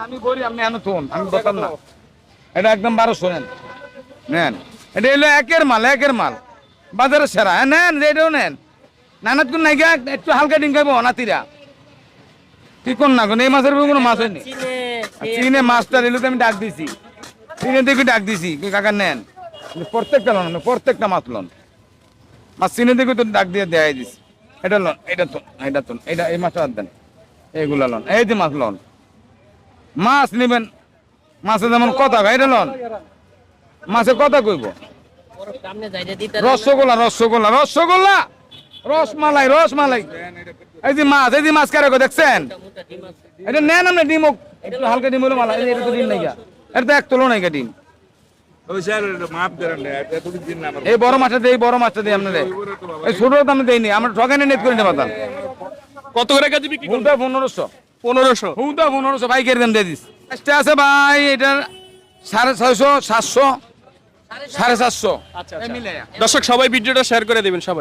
আমি বলি আপনি এনে থুন আমি বলতাম না। এটা একদম বারোশো নেন নেন। এটা হলো একের মাল একের মাল। বাজারে সেরা। হ্যাঁ নেন এটাও নেন। নানাত কোন নাইগা একটু হালকা নাতিরা। কি কোন না কোন এই মাছের কোনো মাছ হয়নি। চিনে মাছটা দিলে তো আমি ডাক দিছি। চিনে দেখে ডাক দিছি কাকা নেন। প্রত্যেকটা লন প্রত্যেকটা মাছ লন। মাছ চিনে দেখে তো ডাক দিয়ে দেয়াই দিছি। এটা লন এটা তো এটা তো এটা এই মাছটা দেন। এইগুলা লন এই যে মাছ লন। মাছ নেবেন। মাছের যেমন কথা এটা লন। মাছের কথা কইব। রসগোল্লা রসগোল্লা রসগোল্লা? রসমালাই রসমালাই। এই যে মাছ এই যে মাছ কারে দেখছেন? এটা নেন আপনি ডিম একটু হালকা ডিম হলো মালা এই এটা তো ডিম নাই গা। এটা তো এক তোলো নাই গা ডিম। এই বড় মাছটা দিয়ে এই বড় মাছটা দিয়ে আপনাদের এই ছোট দামে দেয়নি আমরা ঠকানি নেট করে নেবা কত করে কেজি বিক্রি পনেরোশো। পনেরোশো। হুদা পনেরোশো বাইকের দাম দিয়ে দিস। একটা আছে ভাই এটা সাড়ে ছয়শো সাতশো সাড়ে সাতশো। আচ্ছা দর্শক সবাই ভিডিওটা শেয়ার করে দেবেন সবাই।